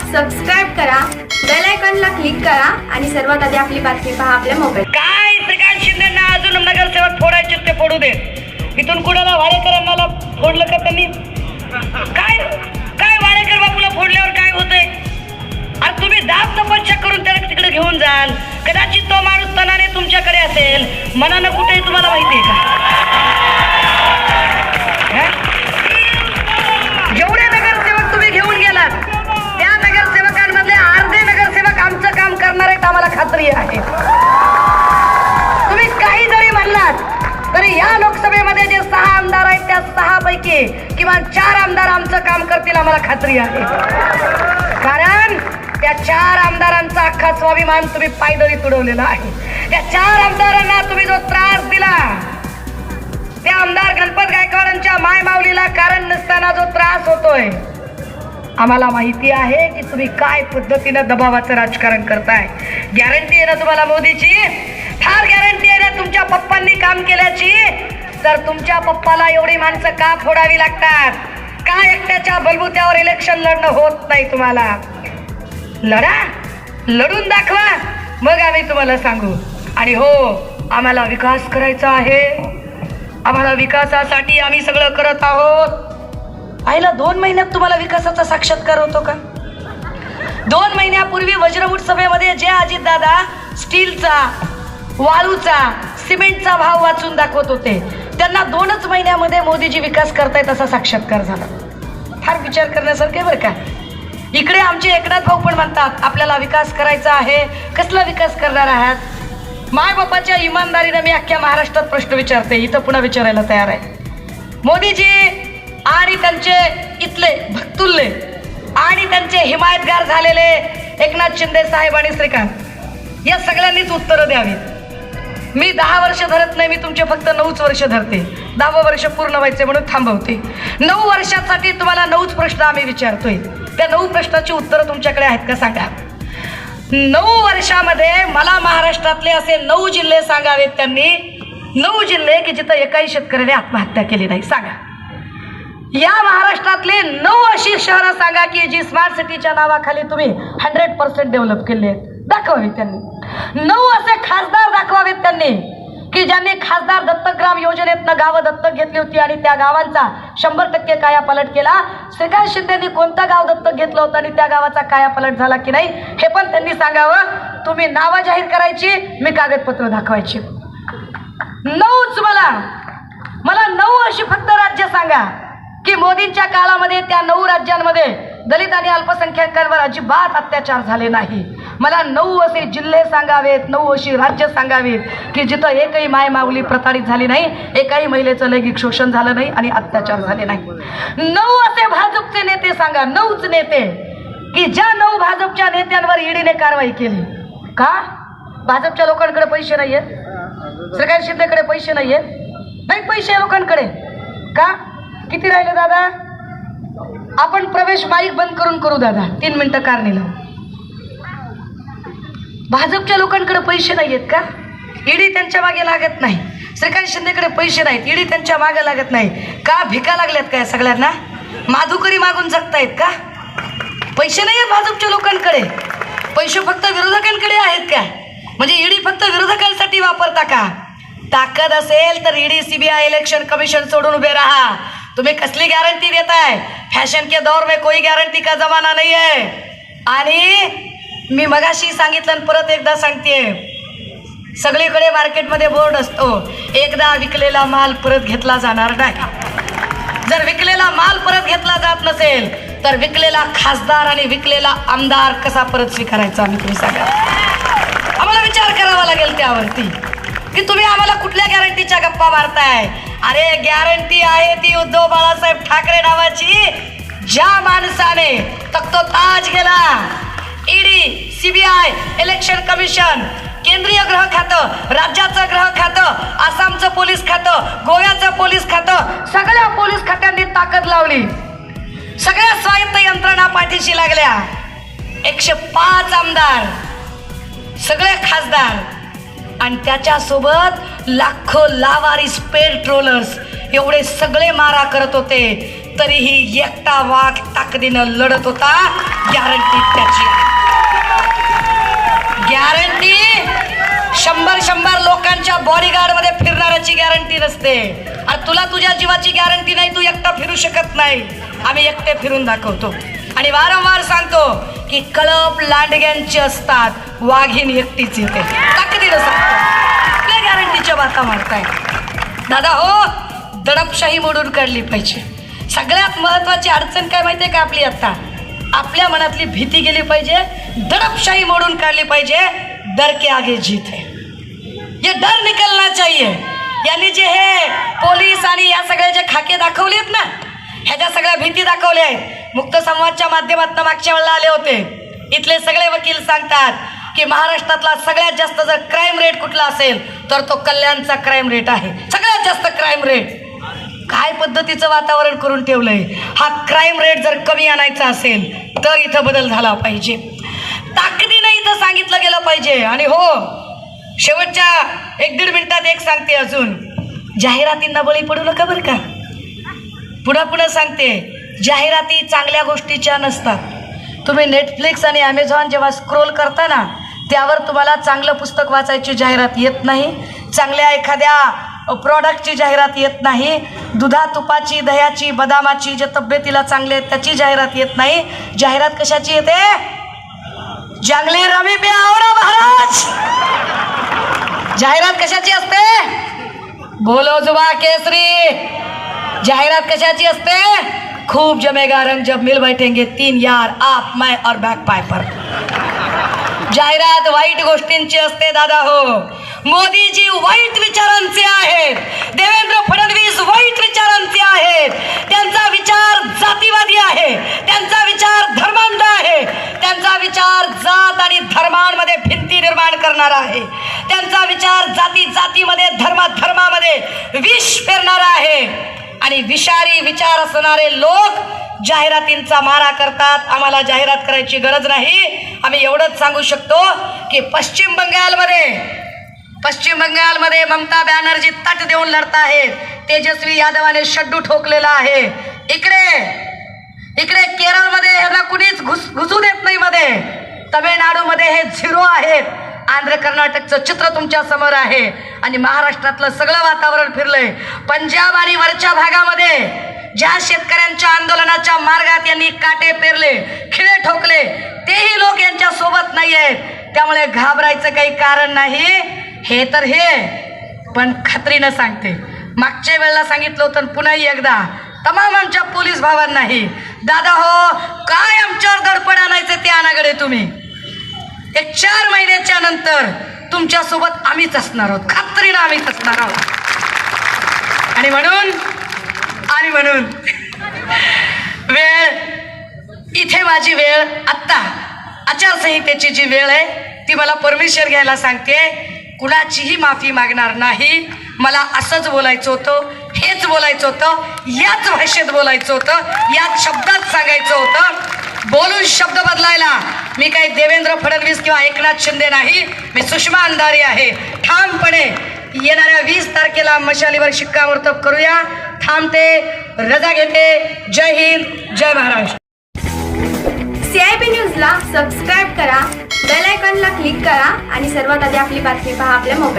Subscribe करा bell आयकॉनला click करा आणि सर्वात आधी आपली बातमी पहा आपल्या मोबाईल काय श्रीकांत शिंदेना अजून नगरसेवक फोडायचे ते फोडू दे. इथून कुणाला वाडेकरांना फोडलं का त्यांनी? काय काय वाडेकर बापूला फोडल्यावर काय होतंय? आज तुम्ही दाब तपस्या करून त्याला तिकडे घेऊन जाल. कदाचित तो माणूस तनाने तुमच्याकडे असेल. मनानं कुठेही तुम्हाला माहिती आहे का? करतील आम्हाला खात्री आहे. कारण त्या चार आमदारांचा अख्खा स्वाभिमान तुम्ही पायदळी तुडवलेला आहे. त्या चार आमदारांना तुम्ही जो त्रास दिला त्या आमदार गणपत गायकवाडांच्या माय माऊलीला कारण नसताना जो त्रास होतोय आम्हाला माहिती आहे की तुम्ही काय पद्धतीनं दबावाचं राजकारण करताय. गॅरंटी आहे ना तुम्हाला मोदीची? फार गॅरंटी आहे ना तुमच्या पप्पांनी काम केल्याची? तर तुमच्या पप्पाला एवढी माणसं का फोडावी लागतात? का एकट्याच्या बलबुत्यावर इलेक्शन लढणं होत नाही तुम्हाला? लढा लढून दाखवा. मग आम्ही तुम्हाला सांगू. आणि हो आम्हाला विकास करायचा आहे. आम्हाला विकासासाठी आम्ही सगळं करत आहोत. आईला दोन महिन्यात तुम्हाला विकासाचा साक्षात्कार होतो का? दोन महिन्यापूर्वी वज्रमुठ सभेमध्ये जे अजितदादा स्टीलचा वाळूचा सिमेंटचा भाव वाचून दाखवत होते. त्यांना दोनच महिन्यामध्ये मोदीजी विकास करतायत असा साक्षात्कार झाला. फार विचार करण्यासारखे बरं का? इकडे आमचे एकनाथ भाऊ पण म्हणतात आपल्याला विकास करायचा आहे. कसला विकास करणार आहात? मायबापाच्या इमानदारीनं मी अख्ख्या महाराष्ट्रात प्रश्न विचारते. इथं पुन्हा विचारायला तयार आहे. मोदीजी आणि त्यांचे इथले भक्तुल्ले आणि त्यांचे हिमायतगार झालेले एकनाथ शिंदे साहेब आणि श्रीकांत या सगळ्यांनीच उत्तरं द्यावीत. मी दहा वर्ष धरत नाही मी तुमचे फक्त नऊच वर्ष धरते. दहावं वर्ष पूर्ण व्हायचे म्हणून थांबवते. नऊ वर्षासाठी तुम्हाला नऊच प्रश्न आम्ही विचारतोय. त्या नऊ प्रश्नाची उत्तरं तुमच्याकडे आहेत का सांगा. नऊ वर्षामध्ये मला महाराष्ट्रातले असे नऊ जिल्हे सांगावेत त्यांनी. नऊ जिल्हे की जिथं एकाही शेतकऱ्याने आत्महत्या केली नाही. सांगा. या महाराष्ट्रातले नऊ अशी शहरं सांगा की जी स्मार्ट सिटीच्या नावाखाली तुम्ही हंड्रेड पर्सेंट डेव्हलप केली आहेत. दाखवावी त्यांनी. नऊ असे खासदार दाखवावेत त्यांनी की ज्यांनी खासदार दत्तग्राम योजनेतनं गावं दत्तक घेतली होती आणि त्या गावांचा शंभर टक्के काया पलट केला. श्रीकांत शिंदेनी कोणतं गाव दत्तक घेतलं होतं आणि त्या गावाचा काया पलट झाला की नाही हे पण त्यांनी सांगावं. तुम्ही नावं जाहीर करायची मी कागदपत्र दाखवायची. नऊच मला मला नऊ अशी फक्त राज्य सांगा की मोदींच्या काळामध्ये त्या नऊ राज्यांमध्ये दलित आणि अल्पसंख्याकांवर अजिबात अत्याचार झाले नाही. मला नऊ असे जिल्हे सांगावेत नऊ अशी राज्य सांगावीत की जिथं एकही माय माऊली प्रताडित झाली नाही एकाही महिलेचं लैंगिक शोषण झालं नाही आणि अत्याचार झाले नाही. नऊ असे भाजपचे नेते सांगा नऊच नेते की ज्या नऊ भाजपच्या नेत्यांवर ईडीने कारवाई केली. का? भाजपच्या लोकांकडे पैसे नाही आहेत शिंदेकडे पैसे नाही आहेत नाही पैसे लोकांकडे. का? किती राहिले दादा? आपण प्रवेश माईक बंद करून करू दादा. तीन मिनिटं कार नेलं. भाजपच्या लोकांकडे पैसे नाही आहेत का? ईडी त्यांच्या मागे लागत नाही. श्रीकांत शिंदेकडे पैसे नाहीत. ईडी त्यांच्या मागे लागत नाही. का भिका लागल्यात काय सगळ्यांना? माधुकरी मागून जगतायत का? पैसे नाही आहेत भाजपच्या लोकांकडे. पैसे फक्त विरोधकांकडे आहेत का? म्हणजे ईडी फक्त विरोधकांसाठी वापरता का? ताकद असेल तर ईडी सीबीआय इलेक्शन कमिशन सोडून उभे राहा. तुम्ही कसली गॅरंटी देताय? फॅशन के दौर में कोई गॅरंटी का जमाना नाही आहे आणि मी मगाशी सांगितलं आणि परत एकदा सांगते सगळीकडे मार्केटमध्ये बोर्ड असतो. एकदा विकलेला माल परत घेतला जाणार नाही. जर विकलेला माल परत घेतला जात नसेल तर विकलेला खासदार आणि विकलेला आमदार कसा परत स्वीकारायचा आम्ही तुम्ही सांगा. आम्हाला विचार करावा लागेल त्यावरती. की तुम्ही आम्हाला कुठल्या गॅरंटीच्या गप्पा मारताय? अरे गॅरंटी आहे ती उद्धव बाळासाहेब ठाकरे नावाची. ज्या माणसाने तक्तो ताज गेला ईडी सीबीआय इलेक्शन कमिशन केंद्रीय गृह खातं राज्याचं गृह खातं आसामचं पोलीस खातं गोव्याचं पोलीस खातं सगळ्या पोलीस खात्यांनी ताकद लावली. सगळ्या स्वायत्त यंत्रणा पाठीशी लागल्या. एकशे पाच आमदार सगळे खासदार. आणि त्याच्यासोबत लाखो लावारिस पेट्रोलर्स एवढे सगळे मारा करत होते. तरीही एकटा वाघ ताकदीनं लढत होता. गॅरंटी त्याची गॅरंटी शंभर शंभर लोकांच्या बॉडीगार्डमध्ये फिरणाऱ्याची गॅरंटी नसते. आणि तुला तुझ्या जीवाची गॅरंटी नाही तू एकटा फिरू शकत नाही. आम्ही एकटे फिरून दाखवतो. आणि वारंवार सांगतो की कळप लांडग्यांची असतात वाघीन एकटीच येते. ताकदीनं सांगतो. आपल्या गॅरंटीच्या बाता मारताय. दादा हो दडपशाही मोडून काढली पाहिजे. सगळ्यात महत्वाची अडचण काय माहितीये का आपली आता? आपल्या मनातली भीती गेली पाहिजे दडपशाही मोडून काढली पाहिजे डर के आगे जीत है. ये डर निकलना चाहिए. यांनी जे हे पोलीस आणि या सगळे जे खाके दाखवले आहेत ना ह्याच्या सगळ्या भीती दाखवल्या आहेत मुक्त संवादच्या माध्यमातून मागच्या वेळेला आले होते. इथले सगळे वकील सांगतात की महाराष्ट्रातला सगळ्यात जास्त जर क्राईम रेट कुठला असेल तर तो कल्याणचा क्राईम रेट आहे. सगळ्यात जास्त क्राईम रेट काय पद्धतीचं वातावरण करून ठेवलंय? हा क्राईम रेट जर कमी आणायचा असेल तर इथं बदल झाला पाहिजे. ताकदीनं इथं सांगितलं गेलं पाहिजे. आणि हो शेवटच्या एक दीड मिनिटात एक सांगते अजून. जाहिरातींना बळी पडू नका बरं का. पुढं पुढं सांगते जाहिराती चांगल्या गोष्टीच्या नसतात. तुम्ही नेटफ्लिक्स आणि ॲमेझॉन जेव्हा स्क्रोल करता ना त्यावर तुम्हाला चांगलं पुस्तक वाचायची जाहिरात येत नाही. चांगल्या एखाद्या प्रॉडक्टची जाहिरात येत नाही. दुधा तुपाची दह्याची बदामाची जे तब्येतीला चांगले आहेत त्याची जाहिरात येत नाही. जाहिरात कशाची येते? जंगली रवी बी आवडा महाराज! जाहिरात कशाची असते? बोलो जुबा केसरी! जाहिरात कशाची असते? खूप जमेगा रंग जब मिल बैठेंगे तीन यार आप मैं और बॅक पाय पर जाहिरात वाईट गोष्टींची असते दादा हो. मोदीजी वाईट विचारांचे आहेत. देवेंद्र फडणवीस वाईट विचारांचे आहेत. त्यांचा विचार जातीवादी आहे. त्यांचा विचार धर्मांध आहे. त्यांचा विचार जात आणि धर्मांमध्ये भिंती निर्माण करणारा आहे. त्यांचा विचार जाती जातीमध्ये धर्मा धर्मामध्ये विष पेरणारा आहे. आणि विषारी विचार असणारे लोक जाहिरातींचा मारा करतात. आम्हाला जाहिरात करायची गरज नाही. आम्ही एवढंच सांगू शकतो की पश्चिम बंगालमध्ये पश्चिम बंगालमध्ये ममता बॅनर्जी तट देऊन लढत आहेत. तेजस्वी यादवाने शड्डू ठोकलेला आहे. इकडे इकडे केरळमध्ये याला कुणीच घुस घुसू देत नाही मध्ये. तमिळनाडूमध्ये हे झिरो आहेत. आंध्र कर्नाटकचं चित्र तुमच्यासमोर आहे. आणि महाराष्ट्रातलं सगळं वातावरण फिरलंय. पंजाब आणि वरच्या भागामध्ये ज्या शेतकऱ्यांच्या आंदोलनाच्या मार्गात यांनी काटे पेरले खिळे ठोकले तेही लोक यांच्या सोबत नाही आहेत त्यामुळे घाबरायचं काही कारण नाही. हे तर हे पण खात्रीनं सांगते. मागच्या वेळेला सांगितलं होतं आणि पुन्हाही एकदा तमाम आमच्या पोलीस भावांनाही दादा हो काय आमच्यावर दडपण आणायचं ते आणाकडे तुम्ही? एक चार महिन्याच्या नंतर तुमच्यासोबत आम्हीच असणार आहोत खात्रीनं आम्हीच असणार आहोत. आणि म्हणून आणि म्हणून वेळ इथे माझी वेळ आत्ता. आचारसंहितेची जी वेळ आहे ती मला परमिशन घ्यायला सांगते. कुणाचीही माफी मागणार नाही. मला असंच बोलायचं होतं हेच बोलायचं होतं याच भाषेत बोलायचं होतं याच शब्दात सांगायचं होतं. बोलून शब्द बदलायला मी काही देवेंद्र फडणवीस किंवा एकनाथ शिंदे नाही. मी सुषमा अंधारी आहे. ठामपणे येणाऱ्या वीस तारखेला मशालीवर शिक्कामोर्तब करूया. थांबते रजा घेते. जय हिंद जय महाराष्ट्र. सीआयबी न्यूजला सबस्क्राईब करा बेल आयकॉनला क्लिक करा आणि सर्वात आधी आपली बातमी पहा आपल्या मोबाईल